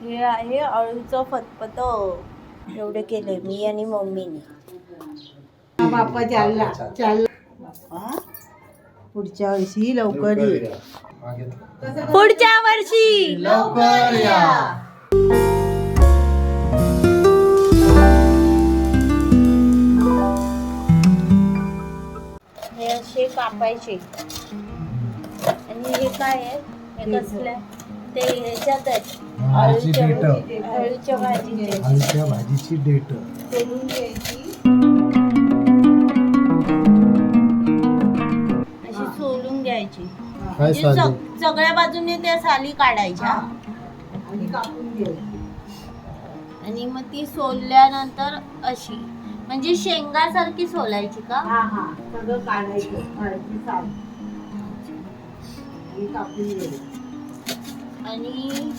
हे आहे अळूचं फतफत. एवढे केले मी आणि मम्मीने. बाप्पा चालला चालला. पुढच्या वर्षी लवकर ये. पुढच्या वर्षी. लवकर या. हे असे कापायचे. आणि हे काय आहे? हे कसलं? आहे? ते ह्याच्यात भाजी डेट. अळूच्या भाजीचे. डेट. सोलून घ्यायची. अशी सोलून घ्यायची. काय म्हणजे सग- सगळ्या बाजूने त्या साली काढायच्या. आणि कापून घ्यायची. आणि मग ती सोलल्यानंतर अशी. म्हणजे शेंगासारखी सोलायची का? हा हा. सगळं काढायचं. काढायची साल आणि कापून घ्यायचं. आणि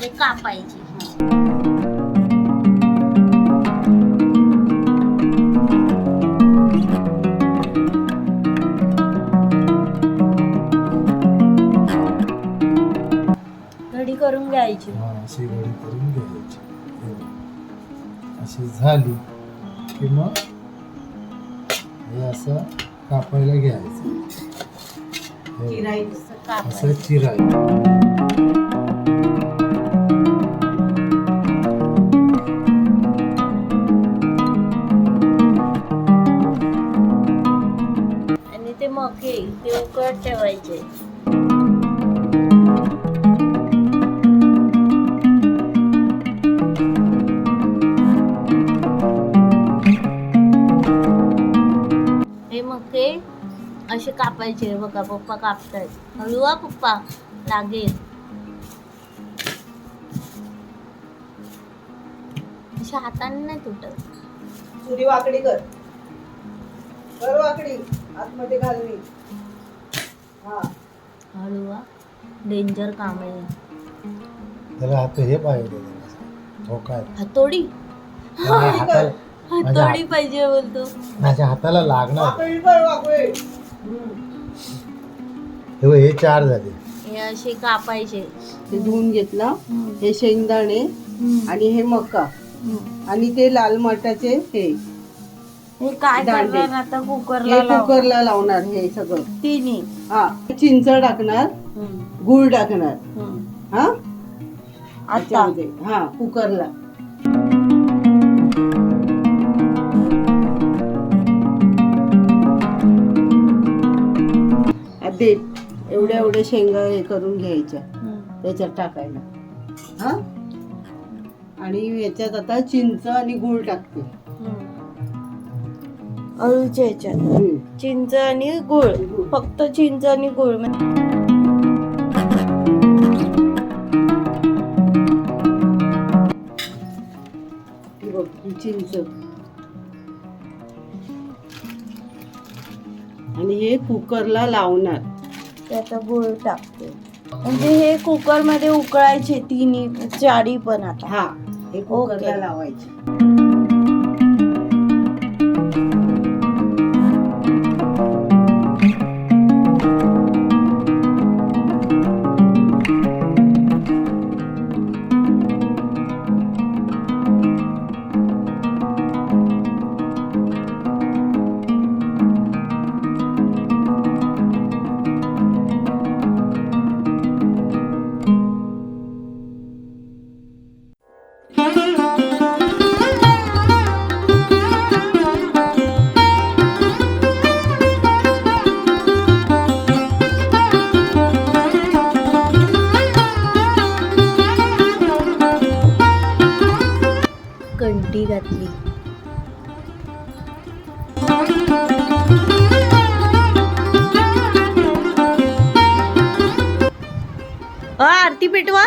ते कापायची. करून घ्यायची. अशी घडी करून घ्यायची. अशी झाली की मग हे असं कापायला घ्यायचं. असं चिरायचं बघा पप्पा कापतायत? हळूवा पप्पा. लागेल. अशा हाताने नाही तुटत. सुरी वाकडी कर. कर वाकडी. आतमध्ये घालणे हा. हळूवा डेंजर काम आहे. त्याला आता हे पाहिजे. हातोडी? हाताला माझ्या हातोडी पाहिजे बोलतो. माझ्या हाताला लागणार. वाकडी कर वाकडी. हे बघ, हे चार झाले. हे असे कापायचे. ते धुवून घेतला. हे शेंगदाणे आणि हे मका. आणि ते लाल मटाचे हे. हे काय दांडे. करणार आता हे कुकरला लाव कुकरला लावणार हे सगळं. तिन्ही. हा चिंच टाकणार. हम्म, गुळ टाकणार. हम्म. हा? आता? त्याच्यामध्ये. हा कुकरला. दे. एवढ्या एवढ्या शेंगा हे करून घ्यायच्या. त्याच्यात टाकायला. हा? आणि याच्यात आता चिंच आणि गुळ टाकते. अळूच्या ह्याच्यात हम्म. चिंच आणि गुळ. फक्त चिंच आणि गुळ चिंच. आणि हे कुकरला लावणार. त्याचा गुळ टाकते. म्हणजे हे कुकरमध्ये उकळायचे तिन्ही चारी पण आता. हा हे कुकरला ओके. लावायचे. कंटी घातली. अ, आरती पेटवा.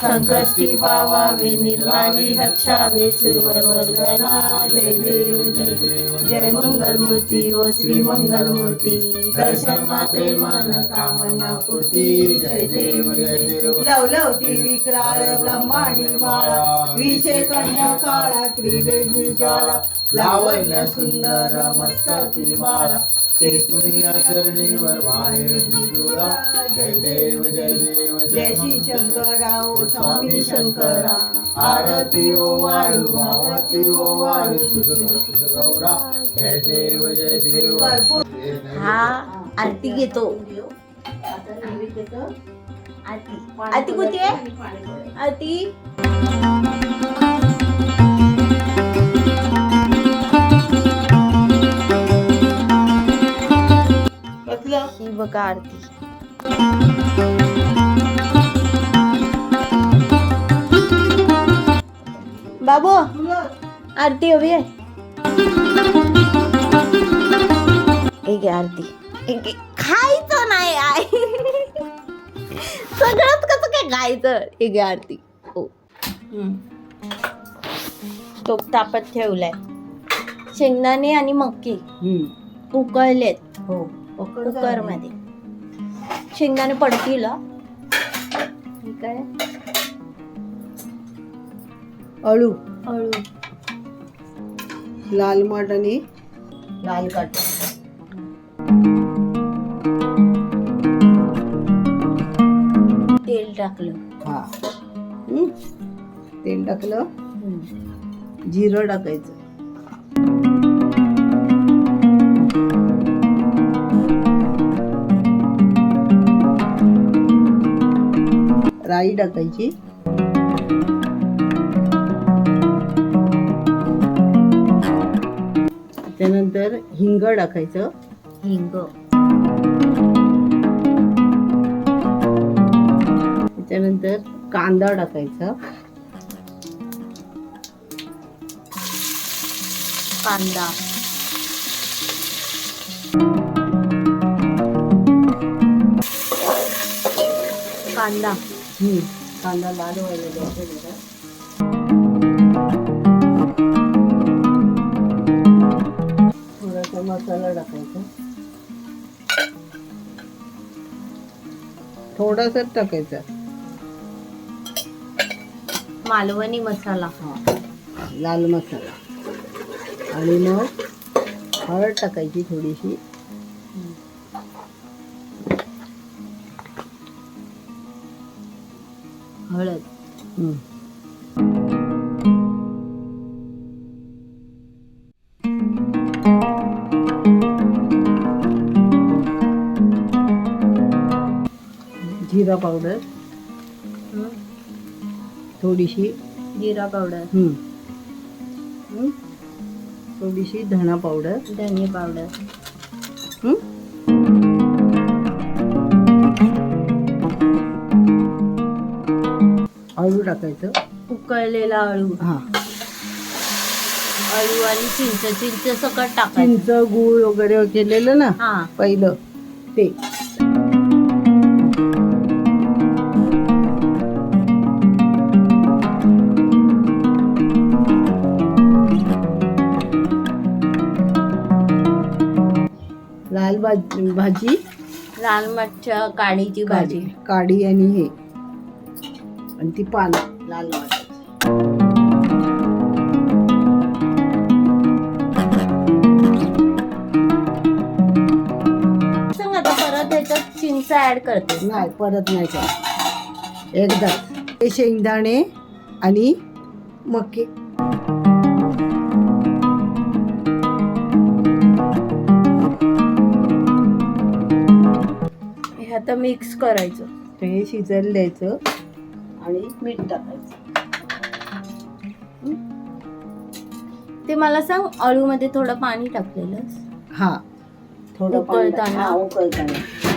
संकष्टी पावावे निर्वाणी रक्षावे सुवर्णा जय देव जय देव जय मंगलमूर्ती ओ श्री मंगलमूर्ती दर्शन मात्रे मान कामना पूर्ती जय देव जय देव लवलवती विक्राळ ब्रह्माणी माळा विषय कन्या काळा त्रिवेणी ज्वाळा लावण्य सुंदर मस्तकी माळा केसुनिया चरणीवर वाहे दुजुळा जय देव जय देव जय श्री शंकराओ स्वामी शंकरा। आरती ओ वाळू भावती ओ वाळू तुझ तुझ गौरा। जय देव जय देव. हा आरती घेतो। आरती आरती कुठे आरती ही बघा आरती. बाबू आरती हवी आहे. एक आरती. एक. खायचं नाही आहे सगळंच कसं काय खायचं? एक आरती. हो. टोप तापत ठेवलाय. शेंगदाणे आणि मक्की. हम्म. उकळलेत. हो. पकड कुकरमध्ये शेंगदाणे पडतील. ठीक आहे. अळू. अळू. लाल माठ आणि लाल काट तेल टाकलं. हा. तेल टाकलं. जिरं टाकायचं. राई टाकायची त्यानंतर हिंग टाकायचं हिंग त्याच्यानंतर कांदा टाकायचा कांदा कांदा हम्म. कांदा लाल व्हायला द्यायचा जरा थोडासा मसाला टाकायचा. थोडासाच टाकायचा मालवणी मसाला. हा लाल मसाला. आणि मग हळद टाकायची थोडीशी. जिरा पावडर. हं. थोडीशी. जिरा पावडर. थोडीशी धणा पावडर. धने पावडर. अळू टाकायचं. उकळलेला अळू हा. अळू आणि चिंच चिंच सकट टाकायचं. चिंच गूळ वगैरे केलेलं ना हा. पहिलं ते. भाजी भाजी? लाल मच्छा काळीची भाजी. काडी आणि हे. आणि ती पान लाल ह्याच्यात चिंच ऍड करते. नाही परत नाही का एकदा. हे शेंगदाणे आणि मके आता मिक्स करायचं. ते हे शिजायला द्यायचं आणि मीठ टाकायचं. ते मला सांग अळू मध्ये थोडं पाणी टाकलेलं हा थोडं उकळताना. हा,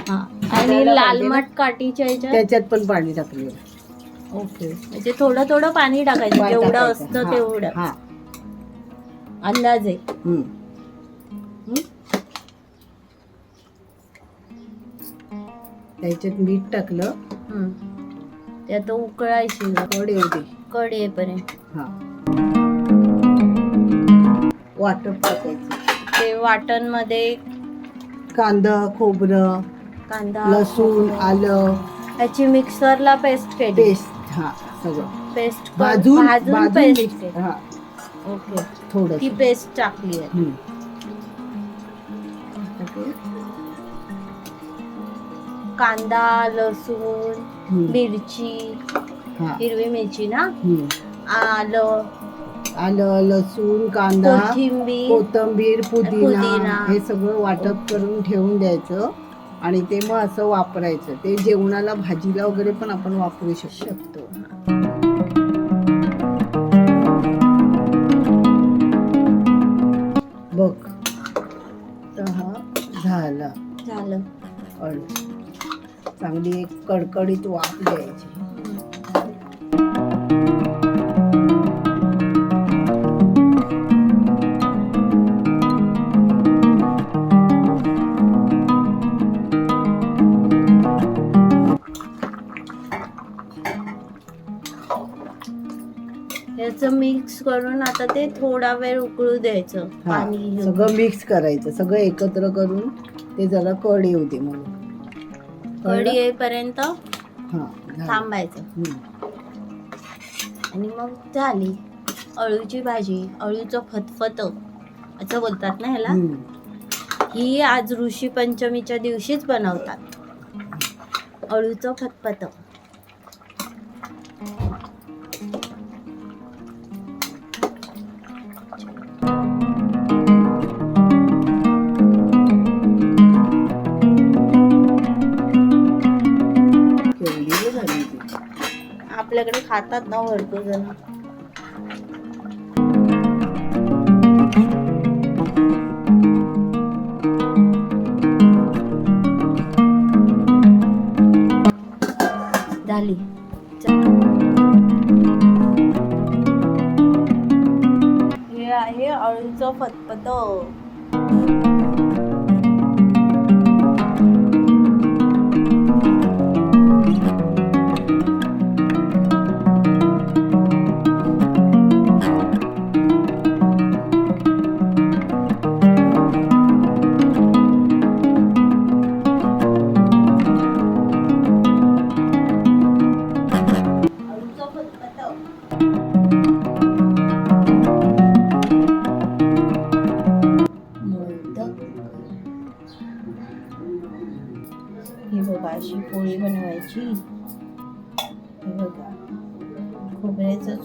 हा आणि लाल? मठ काठीच्या ह्याच्यात? त्याच्यात पण पाणी टाकलेलं ओके. म्हणजे थोडं थोडं पाणी टाकायचं जेवढं. असतं तेवढं. हा. अंदाजे. हम्म. त्याच्यात मीठ टाकलं. ते आता उकळायची कड येऊ दे. कड येईपर्यंत. हा. वाटप टाकायचं. ते वाटणमध्ये कांदा खोबरं कांदा लसूण आलं. ह्याची मिक्सरला पेस्ट केली. पेस्ट हा सगळं. पेस्ट भाजून भाजून भाजून पेस्ट mix- हा. ओके. थोडं ती पेस्ट टाकली आहे. हम्म. कांदा लसूण हम्म. मिरची हा. हिरवी मिरची ना? हम्म. आलं. आलं लसूण कांदा कोथिंबीर कोथंबीर पुदिना पुदिना. हे सगळं वाटप करून ठेवून द्यायचं आणि ते मग असं वापरायचं. ते जेवणाला भाजीला वगैरे पण आपण वापरू शकतो. बघ. तर हा झाला. झालं. अळू चांगली एक कडकडीत वाफ द्यायची. याचं मिक्स करून आता ते थोडा वेळ उकळू द्यायचं. हा पाणी घेऊन. सगळं मिक्स करायचं सगळं एकत्र करून ते जरा कड येऊ दे म्हणून. कढी येईपर्यंत. थांबायचं. आणि मग झाली. अळूची भाजी अळूचं फतफत असं बोलतात ना ह्याला. ही आज ऋषी पंचमीच्या दिवशीच बनवतात. अळूचं फतफत. आपल्याकडे खातात ना भरपूर जण. झाली हे आहे अळूचं फतपत.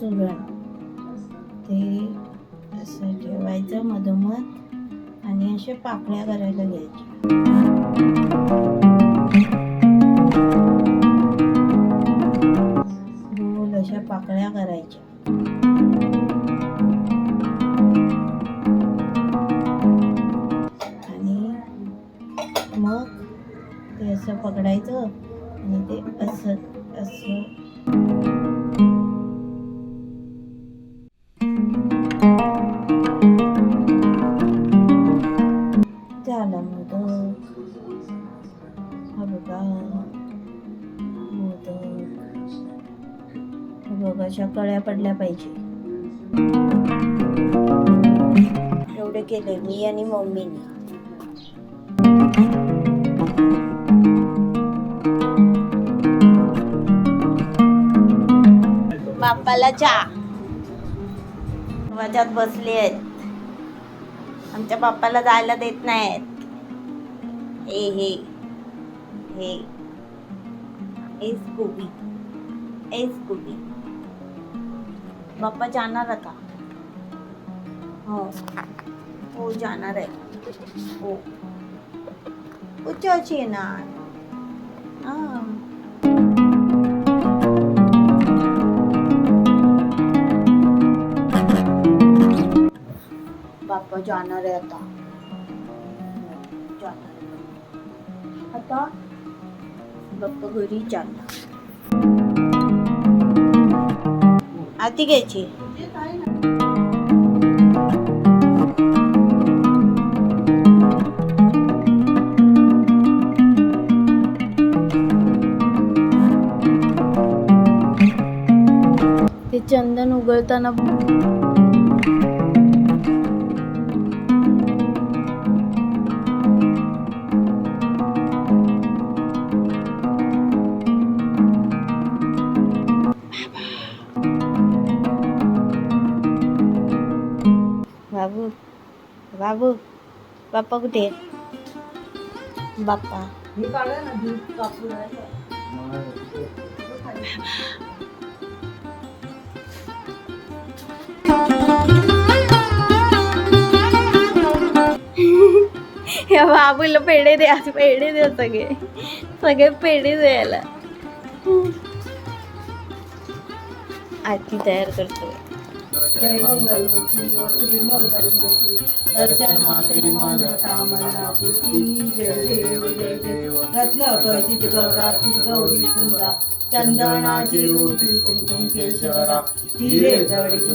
सुरण ते असं ठेवायचं मधोमध आणि असे पाकळ्या करायला घ्यायच्या. गोल अशा पाकळ्या करायच्या. आणि मग ते असं पकडायचं आणि ते असं असं बघा अशा कळ्या पडल्या पाहिजे. एवढे केले मी आणि मम्मीने. बाप्पाला चहा. माझ्यात बसले आहेत. आमच्या बाप्पाला जायला देत नाहीत. हे हे हे. एस कुबी एस कुबी बाप्पा जाणार आता हो हो जाणार आहे हो उच्चाची येणार हाँ आहे आता जाणार आहे. आता बाप्पा घरी जाणार आती घ्यायची ते चंदन उगळताना बाबू बाबू बाप्पा कुठे आहेत? बाप्पा? या बाबूला पेढे द्या पेढे द्या सगळे सगळे पेढे द्यायला आरती तयार करतोय रत्न कळशित गौरा गौरी कुंदा चंदनाची ओटी कुंकुम हिरे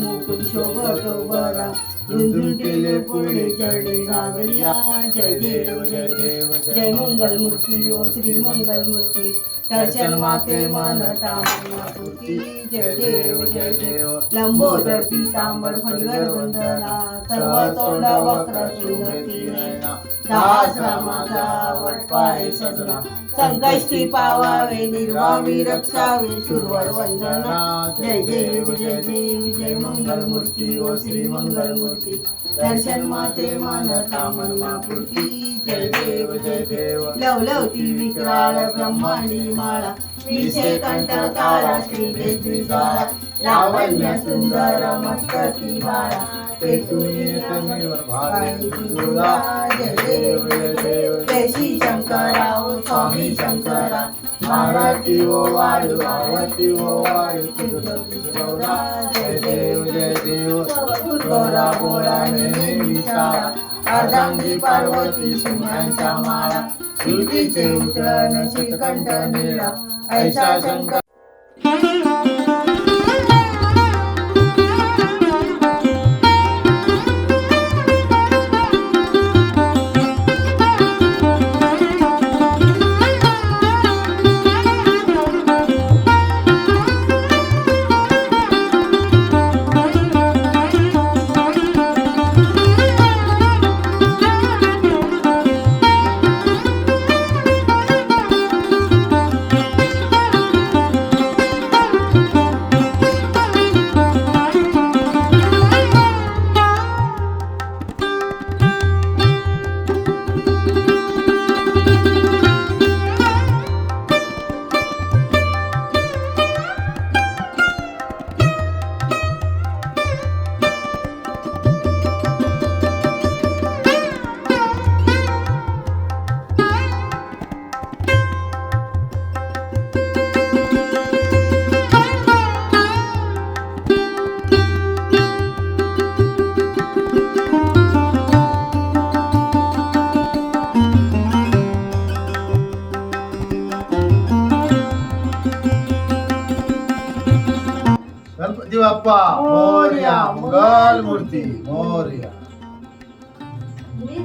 मुकुट शोभतो बरा केले पुढे चढे गागरिया जय देव जय देव जय मंगलमूर्ती ओ श्री मंगल मूर्ती माते मन कामना पूर्ती जय देव जय देव। लंबोदर पीतांबर वंदना सर्व तोंड वक्र सुंदती नयना दास रामाचा वटपाय सजना। संकष्टी पावावे निर्वामी रक्षावे सुरवर वंदना जय देव जय देव जय मंगलमूर्ती ओ श्री मंगलमूर्ती। दर्शन माते मान कामना पूर्ती जय देव जय देव. लवलवती विक्राळ ब्रह्मांडी माळा. विषय काळा श्री लावण्य सुंदर मस्तकी बाळा जय देव जय देव. जय श्री शंकरा स्वामी शंकरा मारुती ओ हो वाळू पार्वती ओ हो वाळू गौरा जय देव जय देव. गौरा बोळा नेहमी विचारा अर्धांगी पार्वती सिंहांच्या माळा. युतीचे उतरण श्रीकंठ निळा. ऐसा शंकर बाप्पा मोर्या मंगल मूर्ती मोर्या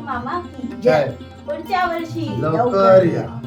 मामा जय. पुढच्या वर्षी? लवकर या.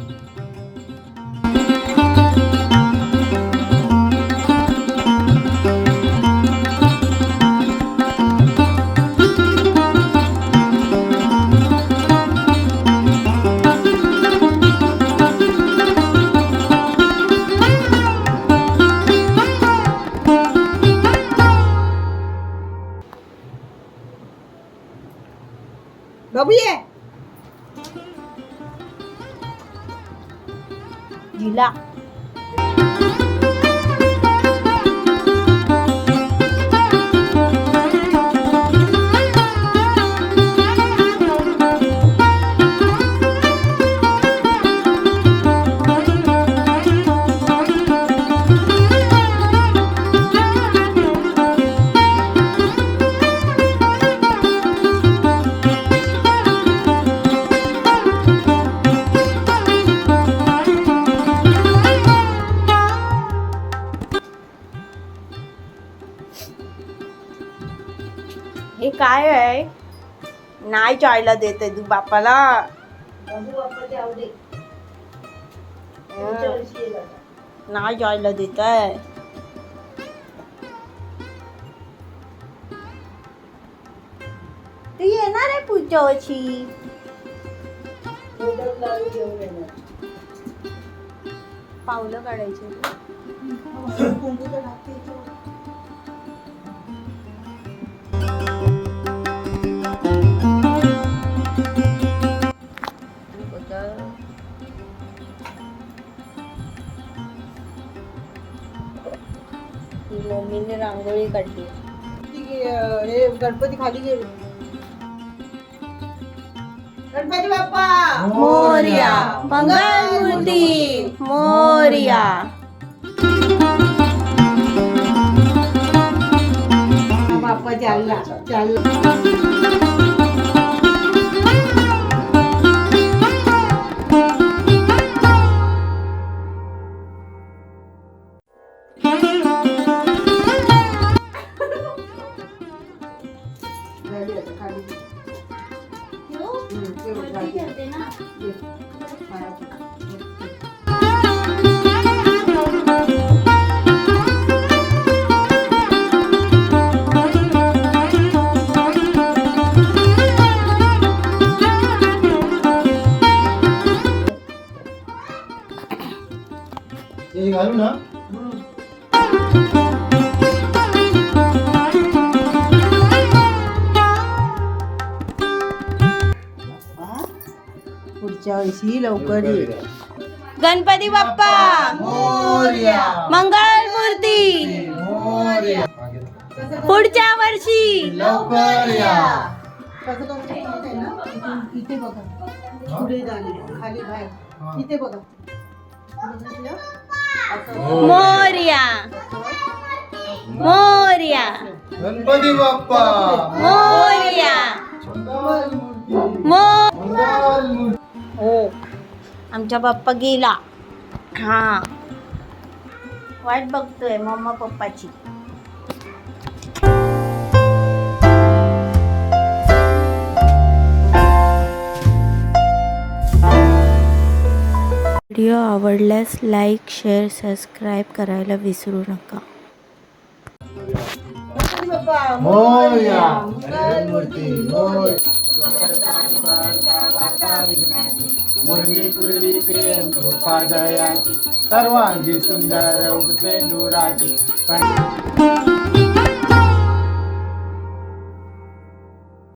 चायला देते तू बापाला. नाही जायला देत आहे तू येणार आहे पुढच्या वर्षी. पावलं काढायचे. मम्मीने रांगोळी काढली. हे गणपती खाली गेले. गणपती बाप्पा! मोर्या. मंगलमूर्ती मोर्या. बाप्पा चालला चालला हे घालू ना? पुढच्या वर्षी लवकर ये. गणपती बाप्पा! मोरया! मंगलमूर्ती मोरया! पुढच्या वर्षी! लवकर या! इथे बघा. पुढे जाणे खाली बाहेर. इथे बघा. मोर्या. मोर्या. गणपती बाप्पा. मोर्या. मो हो आमचा बाप्पा गेला. हा. वाट बघतोय मम्मा पप्पाची. व्हिडिओ आवडल्यास लाईक शेअर सबस्क्राईब करायला विसरू नका. मुरली पूर्वी प्रेम कृपा दयाची सर्वांगी सुंदर उपसेंदुराची